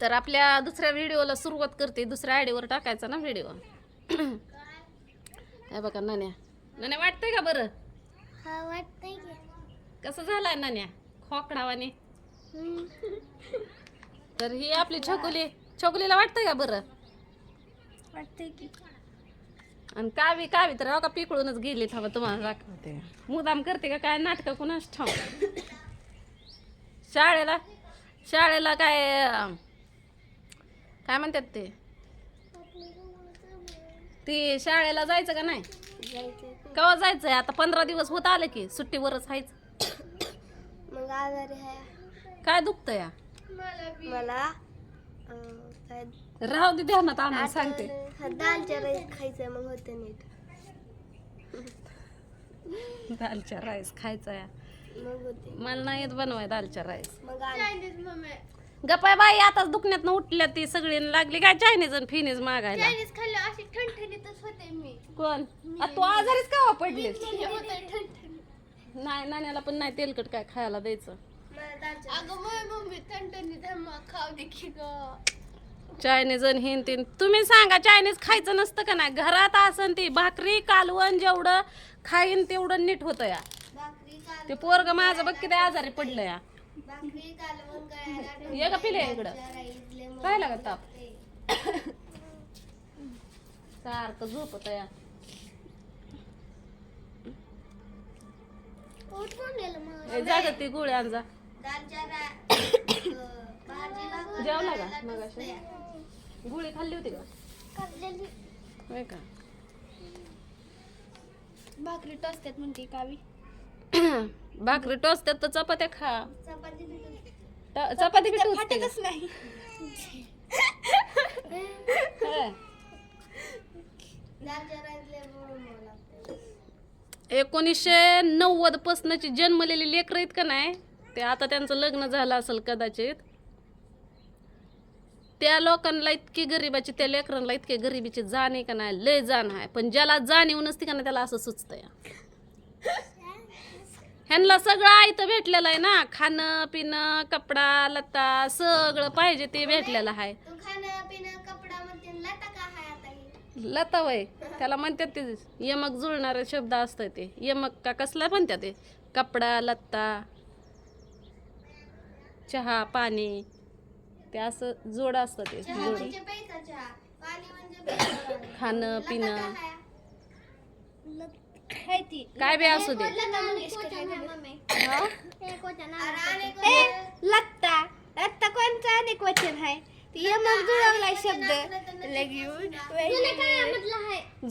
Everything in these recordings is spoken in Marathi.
तर आपल्या दुसऱ्या व्हिडिओला सुरुवात करते. दुसऱ्या आयडीवर टाकायचा ना व्हिडिओ. हे बघा नाण्या नाण्या वाटतंय का बरं? हा वाटतंय कसं झालाय नाण्या खोकडावाने. तर ही आपली छोकुली. छोकुलीला वाटतंय का बरं? वाटतंय की. आणि कावी कावी तर हो का पिकळूनच गेली थांबा तुम्हाला दाखवते. मुदाम करते का काय? नाटकं कुणाच ठाव शाळेला? शाळेला काय काय म्हणतात ते? ती शाळेला जायचं का नाही? केव्हा जायचंय? आता पंधरा दिवस होत आलं की सुट्टीवरच आजारी काय दुखतं या मला राहू दे ध्यानात आम्हाला सांगते. दालच्या राईस खायचं मग होते नीट. दालच्या राईस खायचा या मला नाही येत बनवाय दालच्या राईस. मग गप्पा बाई आताच दुखण्यात उठल्या ती सगळी लागली. काय चायनीज आणि फिनीज मागायला? चायनीज खाल्लं अशी ठणठणीतच होते मी. कोण? आ, तू आजारीच का पडलीस? होते ठणठणी. नाही नाण्याला पण नाही तेलकट काय खायला द्यायचं. मला दालच्या अगं मग मम्मी ठणठणीत मग खाऊ दे की ग. चायनीज आणि हिन तीन तुम्ही सांगा चायनीज खायचं नसतं का नाही? घरात असन ती भाकरी कालवण जेवढं खाईन तेवढं नीट होतं या. भाकरी ते पोरग माझं बघ किती आजारी पडलं या. ये का पिले इकडं. काय लागत ताप. सारखं झोपत या मग? जा ती गोळी आण जा. जेवला का? नसते. गोळी खाल्ली होती का? खाल्लेली. होय का? भाकरी टोचतात म्हणते कावी. भाकरी टोचतात तर चपात्या खा. चपाती ट- चपाती बी टोचते. का? नाही. एकोणीसशे नव्वद पासनची जन्मलेली लेकरं आहेत का नाही? ते आता त्यांचं लग्न झालं असेल कदाचित. त्या लोकांना इतकी गरिबाची त्या लेकरांना इतकी गरिबीची जाण आहे का नाही? लय जाण आहे. पण ज्याला जाणीव नसती का नाही त्याला असं सुचतं या ह्यांना सगळं आयतं भेटलेलं आहे ना. खाणं पिणं कपडा लत्ता सगळं पाहिजे ते भेटलेलं आहे. तू खाणं पिणं कपडा म्हणते लता का हाय आता ही? लता वय. त्याला म्हणतात ते यमक जुळणारे शब्द असतं ते. यमक का कसला म्हणतात ते? कपडा लत्ता चहा पाणी. ते असं जोड असतं ते चहा जोड. म्हणजे पैसा चहा. पाणी म्हणजे पैसा खाणं लता पिणं का हाय? हाय? ती काय बी असू दे. हा? लत्ता लत्ता कोणचा अनेक वचन. आहे? यमक शब्द. लगी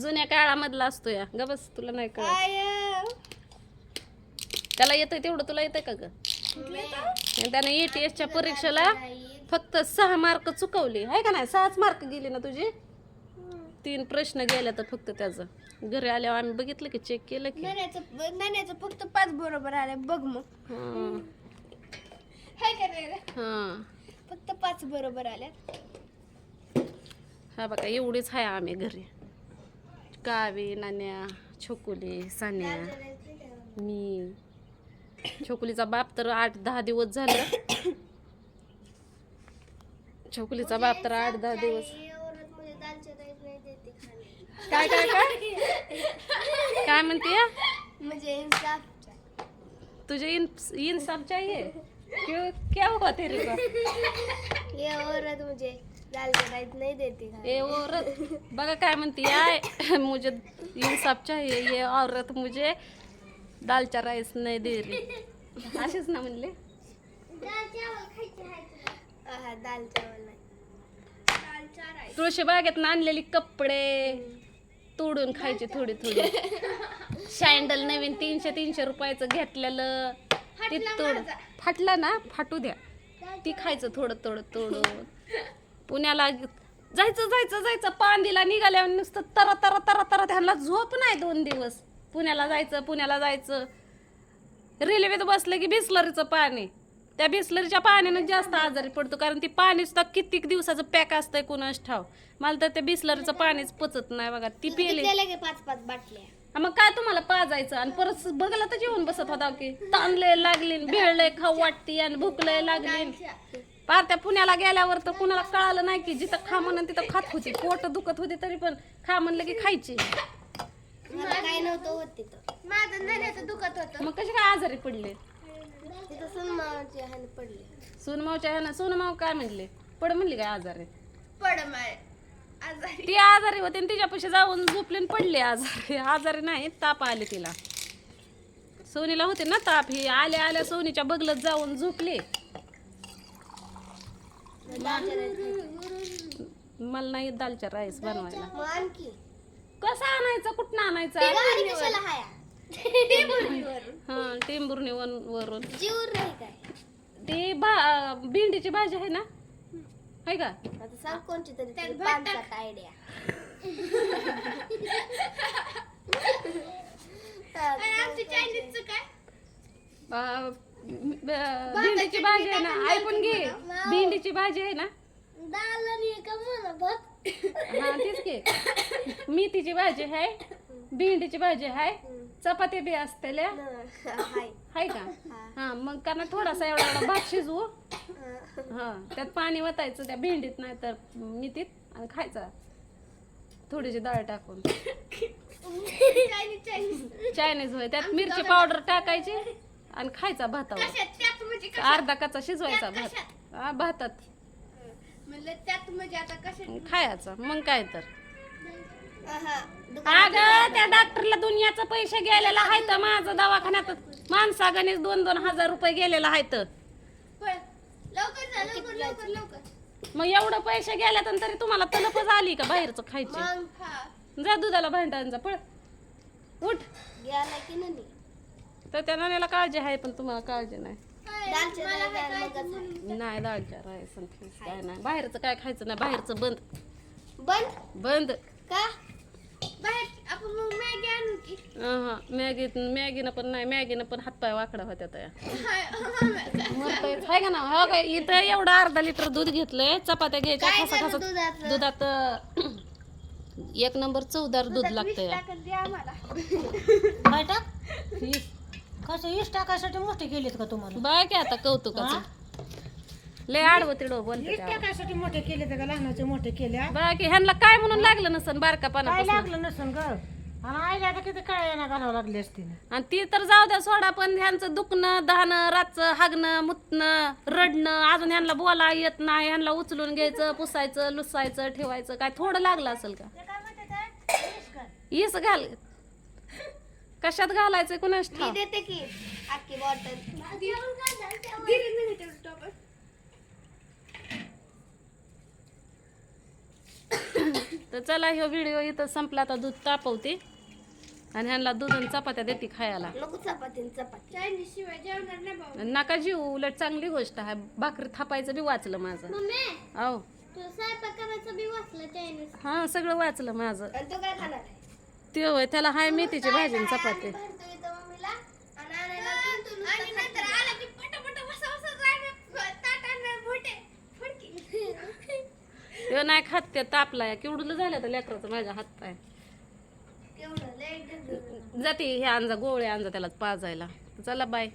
जुन्या काळामधला असतो या. ग बस तुला नाही काय त्याला येतंय तेवढं तुला येतंय का ग? त्याने ETS च्या परीक्षेला फक्त सहा मार्क चुकवली. आहे का नाही? सहाच मार्क गेली ना तुझी? तीन प्रश्न गेल्या तर फक्त त्याचं. घरी आल्यावर आम्ही बघितलं की चेक केलं की. नाण्याचं नाण्याचं फक्त पाच बरोबर आले. बघ मग. हां हाय का रे हां. फक्त पाच बरोबर आल्या हा बघा एवढीच आहे आम्ही घरी. कावी नाण्या छोकुली सान्या मी. छोकुलीचा बाप तर आठ दहा दिवस झालं. छोकुलीचा बाप तर आठ दहा दिवस. काय काय काय? काय म्हणते या? म्हणजे इंसाफ तुझे इन इंसाफ चाहिए? क्यों क्या हुआ तेरे को? ये औरत मुझे दाल राईस नहीं देती खाने. ए औरत? बघा काय म्हणते याय मुझे इंसाफ चाहिए ये औरत मुझे दालचा राईस नाही दे रही. असेच ना म्हणले? आहा, दाल चावल नाही. तुळशी बागेत आणलेली कपडे. तोडून खायचे थोडे थोडे. सँडल नवीन तीनशे तीनशे रुपयाचं घेतलेलं. ते तोड. फाटला ना? फाटू द्या. ती खायचं थोडं थोडं तोडून. पुण्याला जायचं जायचं जायचं. पांदीला निघाल्यावर नुसतं तरा तरा तरा तरा. त्यांना झोप नाही दोन दिवस. पुण्याला जायचं पुण्याला जायचं. रेल्वेत बसलं की बिस्लरीचं पाणी. त्या बिस्लरीच्या पाण्यानं जास्त आजारी पडतो कारण ती पाणी सुद्धा कित्येक दिवसाचं पॅक असतंय कुणाच ठाव. मला तर त्या बिस्लरीचं पाणीच पचत नाही बघा ती पिली. किती लगे पाच पाच बाटल्या. हा, मग काय तुम्हाला पाजायचं? आणि परत बघला तर जेवण बसत होता की ताणले लागली भेळले खाऊ वाटती आणि भूकले लागली पार त्या पुण्याला गेल्यावर तर कुणाला कळालं नाही की जिथं खा म्हणून तिथं खात होती. पोट दुखत होती तरी पण खा म्हणलं की खायची. मला काय नव्हतं होत तिथं. माझं नण्याचं दुखत होतं. मग कसे काय आजारी पडले? तिथं सुनमाची हानी पडली. सोनमावच्या ह्यानं सोनमाव काय म्हणले? पड म्हणली काय आजारी? पड माय. आजारी. ती आजारी होती आणि तिच्यापाशी जाऊन झोपले आणि पडले आजारी. आजारी नाही ताप आले तिला. सोनीला होते ना ताप. ही आल्या आल्या सोनीच्या बगलत जाऊन झोपले. मला नाही येत दालच्या राईस बनवायला. मग आणखी. कसं आणायचं? कुठं आणायचं? गाडी कशाला हाया? हा वन वरून. जीवर नाही काय? ती भा भेंडीची भाजी आहे ना? आहे का? आता सांग कोणची तरी तुझी पानसाट आयडिया अं, ब- भेंडीची भाजी आहे ना? ऐकून घे. भेंडीची भाजी आहे ना? हा तेच की. मेथीची भाजी आहे भेंडीची भाजी आहे चपाती बी असतेल्या हाय. का? हा. मग कारण थोडासा एवढा एवढा भात शिजवू हा त्यात पाणी वतायचं त्या भेंडीत नाही तर मेथीत आणि खायचा. थोडीशी डाळ टाकून. चायनीज होय. त्यात मिरची पावडर टाकायची आणि खायचा भातावर. अर्धा कच्चा शिजवायचा भात. हा भातात. म्हणजे आता कशा खायचा. मग काय तर. अगं त्या डॉक्टरला दुनियाचं पैसे गेलेला आहे तर माझं दवाखान्यात. माणसागणीच दोन दोन हजार रुपये गेलेला आहे तर मग एवढं पैसे गेल्या तर तरी तुम्हाला तलपच आली का बाहेरचं खायची? जा दुधाला भांडांचा पळ. उठ. तर त्या नाण्याला काळजी आहे पण तुम्हाला काळजी नाही. नाही. मगच आहे. काय नाही. बाहेरचं काय खायचं नाही बाहेरचं बंद. बंद? बंद. का? बाहेर आपण मग मॅगी आणू की। अहं, मॅगीत मॅगीनं पण नाही मॅगीनं पण हातपाय वाकडा होत्या त्या. आहे का ना हो काय इथं एवढं अर्धा लिटर दूध घेतलंय चपात्या घ्यायच्या काय खसा झालं खसा दुधाचं? दुधात अं, एक नंबर चवदार दूध लागतंय. टाकत द्या आम्हाला. काय टाक हीच. कसं ईस टाकायसाठी मोठे केलेत का तुम्हाला? बघ की आता कौतुकाचं? लय आडवं तिडवं बोलते ईस त्यावर. टाकायसाठी मोठे केले का लहानाचे मोठे केल्या? बघ की ह्यांना काय म्हणून लागलं नसन बारका काय पानापासून लागलं नसन ग? आणि आईला आता किती काय येणार घालावं लागली असती. ना. आणि ती तर जाऊ द्या सोडा पण ह्यांचं दुखणं दहाणं रातचं हागणं मुतणं रडणं अजून ह्यांना बोला येत नाही ह्यांना उचलून घ्यायचं पुसायचं लुसायचं ठेवायचं काय थोडं लागलं असेल का? ईस घाल. कशात घालायचं कुणाच ठाव देते की अख्खी बॉटल तर चला ह्यो व्हिडिओ इथं संपला. आता दूध तापवते. आणि ह्यांना दूध आणि चपात्या देते खायला. नको चपाती चपाती. चायनीज शिवाय जेवणार नाही भाऊ. नका जीव उलट चांगली गोष्ट आहे. भाकरी थापायचं बी वाचलं माझं. मम्मी अहो हा सगळं वाचलं माझं. तू काय खाणार आहे? ते होय त्याला हाय मेथीची भाजी आणि चपाती भरतो इथं मम्मीला आणि आणायला तू- तू आणि नंतर आला की पटापट बसा बसा जायला ताट आणणार भोटे फडकी ते नाही खात ते तापलाय. केवढं झालं तर लेकराचं माझ्या हात पाय. जाते हे आणजा गोळे आणजा त्याला पाजायला. चला बाय.